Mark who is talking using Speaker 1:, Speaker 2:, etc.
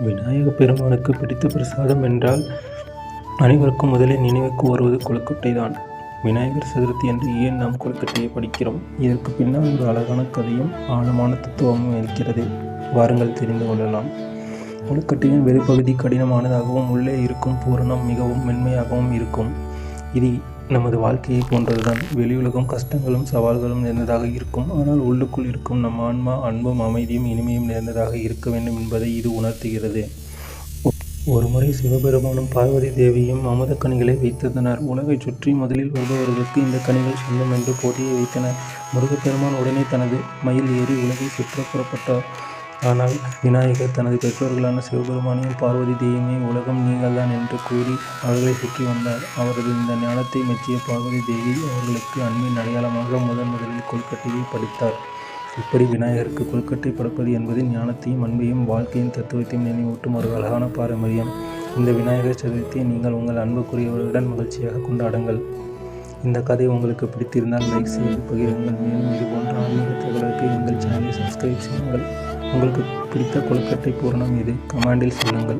Speaker 1: விநாயக பெருமானுக்கு பிடித்த பிரசாதம் என்றால் அனைவருக்கும் முதலில் நினைவுக்கு வருவது கொழுக்கட்டை தான் விநாயகர் சதுர்த்தி என்று ஏன் நாம் கொழுக்கட்டையை படிக்கிறோம்? இதற்கு பின்னால் ஒரு அழகான கதையும் ஆழமான தத்துவமும் இருக்கிறது. வாருங்கள் தெரிந்து கொள்ளலாம். கொழுக்கட்டையின் வெளிப்பகுதி கடினமானதாகவும் உள்ளே இருக்கும் பூரணம் மிகவும் மென்மையாகவும் இருக்கும். இது நமது வாழ்க்கையை போன்றதுதான். வெளியுலகம் கஷ்டங்களும் சவால்களும் நிறைந்ததாக இருக்கும். ஆனால் உள்ளுக்குள் இருக்கும் நம் ஆன்மா அன்பும் அமைதியும் இனிமையும் நிறைந்ததாக இருக்க வேண்டும் என்பதை இது உணர்த்துகிறது. ஒருமுறை சிவபெருமானும் பார்வதி தேவியும் அமுத கனிகளை வைத்திருந்தனர். உலகைச் சுற்றி முதலில் வருபவர்களுக்கு இந்த கனிகள் செல்லும் என்று போட்டியை வைத்தனர். முருகப்பெருமான் உடனே தனது மயில் ஏறி உலகை சுற்ற புறப்பட்டார். ஆனால் விநாயகர் தனது பெற்றோர்களான சிவபெருமானையும் பார்வதி தேவியுமே உலகம் நீங்கள்தான் என்று கூறி அவர்களை சுற்றி வந்தார். அவரது இந்த ஞானத்தை மெச்சிய பார்வதி தேவி அவர்களுக்கு அன்பின் அடையாளமாக முதன் முதலில் கொல்கட்டையை படித்தார். இப்படி விநாயகருக்கு கொல்கட்டை படைப்பது என்பது ஞானத்தையும் அன்பையும் வாழ்க்கையின் தத்துவத்தையும் நினைவூட்டும் ஒரு அழகான பாரம்பரியம். இந்த விநாயகர் சதுர்த்தியை நீங்கள் உங்கள் அன்புக்குரியவர்களுடன் மகிழ்ச்சியாக கொண்டாடுங்கள். இந்த கதை உங்களுக்கு பிடித்திருந்தால் லைக் செய்து பகிருங்கள். மேலும் இது போன்ற ஆன்மீக தகவலுக்கு எங்கள் சேனலை சப்ஸ்கிரைப் செய்யுங்கள். உங்களுக்கு பிடித்த கொழுக்கட்டை பூரணம் இது. கமெண்டில் சொல்லுங்கள்.